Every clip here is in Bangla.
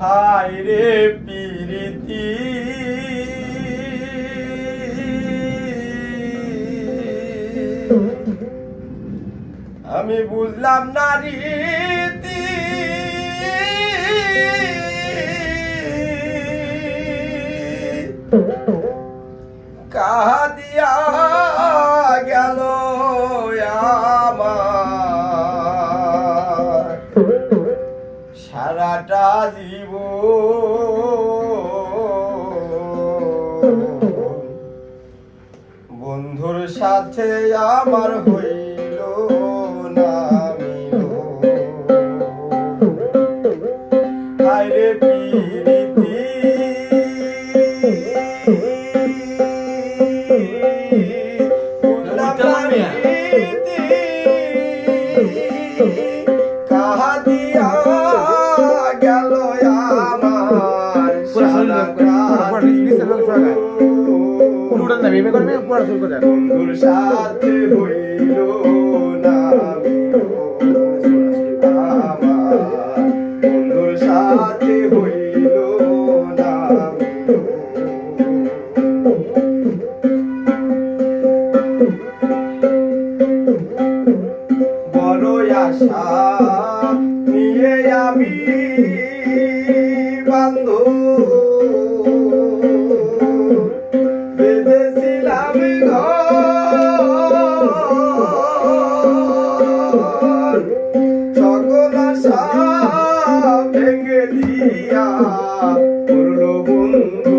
হায় রে পিরিতি। আমি বুঝলাম না রীতি। সারাটা জীব বন্ধুর সাথে আমার হইল না। পুরা শরীর পুরা- পুরা- পুরা নিচ- নিচে লোক পুরা গায়ে। পুরোটা না ভেবে করবে পুরো শুরু করে বন্ধুর সাথে হইল বন্ধুর সাথে হইল না বড় আশা নিয়ে আমি বান্ধব বেঁধেছিলাম ঘর সকল আশা ভেঙে দিয়া করল বন্ধু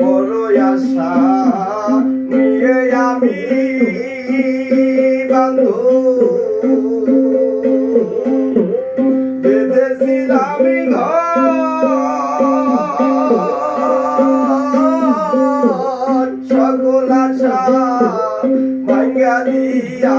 বড় আশা নিয়ে আমি বান্ধব ঘর সকল আশা ভাঙ্গা দিয়া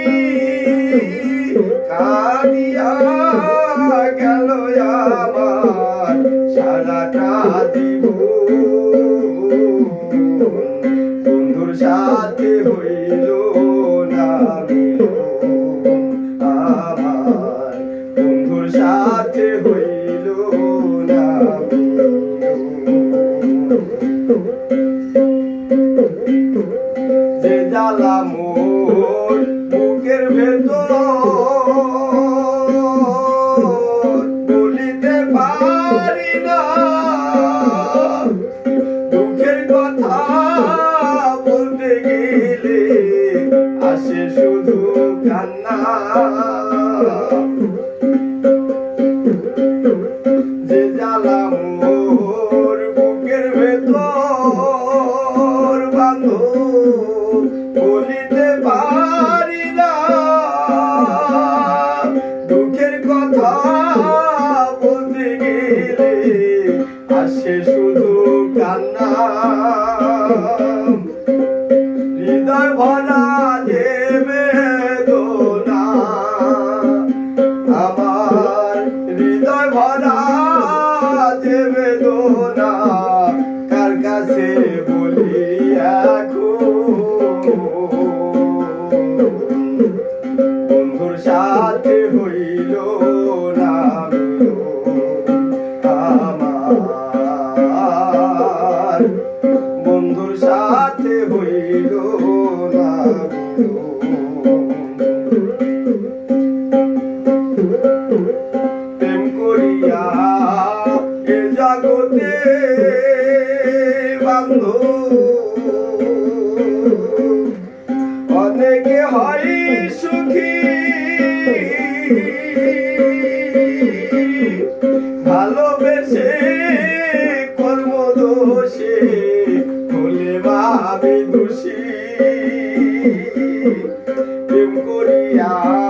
কাঁদিয়া গেল আমার সারাটা না। দুঃখের কথা বলতে গেলে আসে শুধু কান্না। বল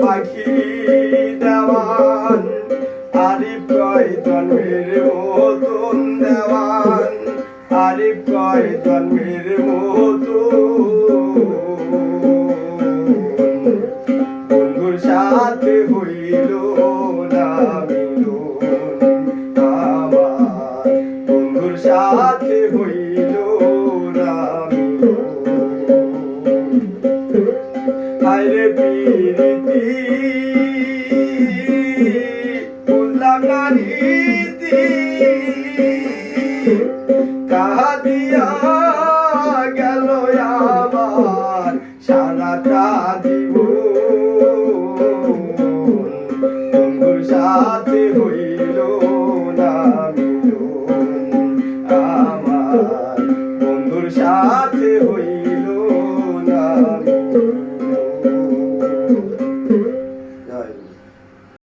পাখি দেওয়ান আরিফ কয় জন্মের মতন দেওয়ান আরিফ কয় জন্মের বুঝলাম না রীতি কাহা